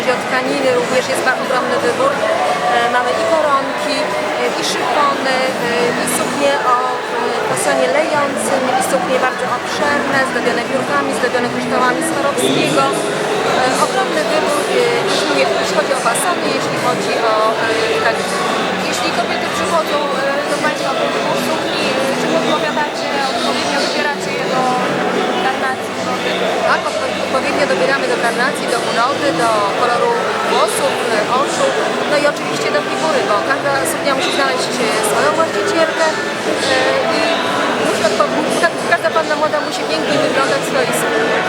chodzi o tkaniny, również jest ogromny wybór. E, mamy i koronki, e, i szyfony, e, i suknie o fasonie lejącym, i suknie bardzo obszerne, zdobione piórkami, zdobione kryształami Swarovskiego. Ogromny wybór, jeśli chodzi o fasony, jeśli chodzi o tkaniny. Jeśli kobiety przychodzą odpowiednio dobieramy do karnacji, do urody, do koloru włosów, oczu, no i oczywiście do figury, bo każda suknia musi znaleźć e, swoją właścicielkę e, i ka- każda panna młoda musi pięknie wyglądać w. Jak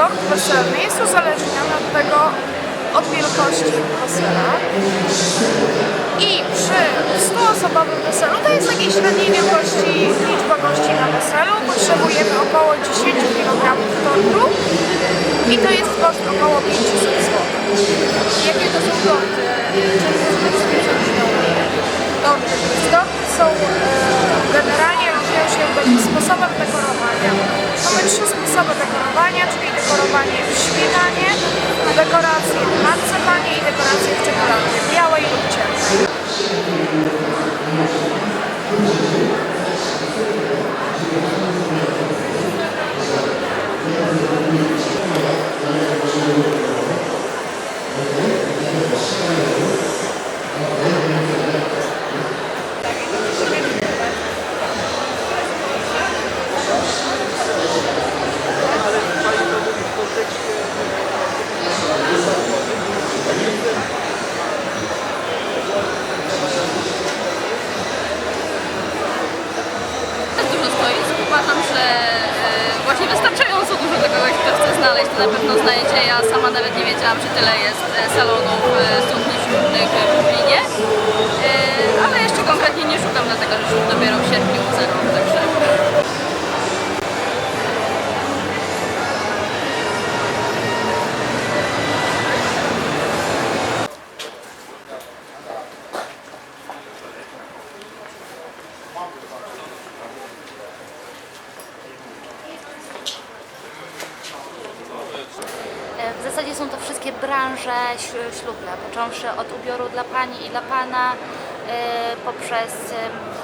Tok weselny jest uzależniony od tego, od wielkości wesela. I przy 100-osobowym weselu, to jest takiej średniej wielkości liczba gości na weselu, potrzebujemy około 10 kg tortu i to jest koszt około 500 zł. Jakie to są torty? Torty. Torty są e, generalnie różnią się sposobem dekorowania. Mamy trzy sposoby dekorowania, czyli করো znaleźć, to na pewno znajdzie. Ja sama nawet nie wiedziałam, że tyle jest e, salonów e, sukni ślubnych w Lublinie. E, Ale jeszcze konkretnie nie szukam, dlatego że ślub dopiero w sierpniu celu, także... E, W zasadzie są to wszystkie branże śl- ślubne, począwszy od ubioru dla pani i dla pana, e, poprzez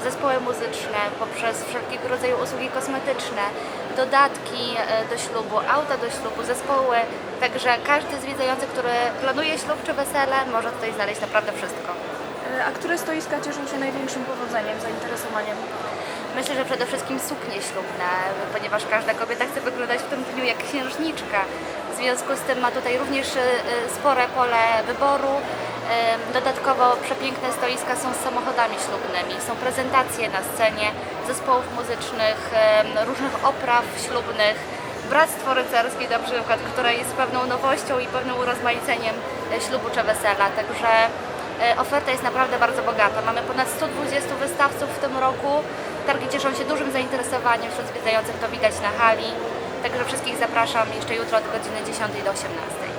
zespoły muzyczne, poprzez wszelkiego rodzaju usługi kosmetyczne, dodatki e, do ślubu, auta do ślubu, zespoły. Także każdy zwiedzający, który planuje ślub czy wesele, może tutaj znaleźć naprawdę wszystko. E, A które stoiska cieszą się największym powodzeniem, zainteresowaniem? Myślę, że przede wszystkim suknie ślubne, ponieważ każda kobieta chce wyglądać w tym dniu jak księżniczka. W związku z tym ma tutaj również e, e, spore pole wyboru. E, Dodatkowo przepiękne stoiska są z samochodami ślubnymi, są prezentacje na scenie zespołów muzycznych, różnych opraw ślubnych. Bractwo rycerskie na przykład, które jest pewną nowością i pewnym urozmaiceniem ślubu czy wesela. Także Oferta jest naprawdę bardzo bogata. Mamy ponad 120 wystawców w tym roku. Targi cieszą się dużym zainteresowaniem wśród zwiedzających, to widać na hali. Także wszystkich zapraszam jeszcze jutro od godziny 10 do 18.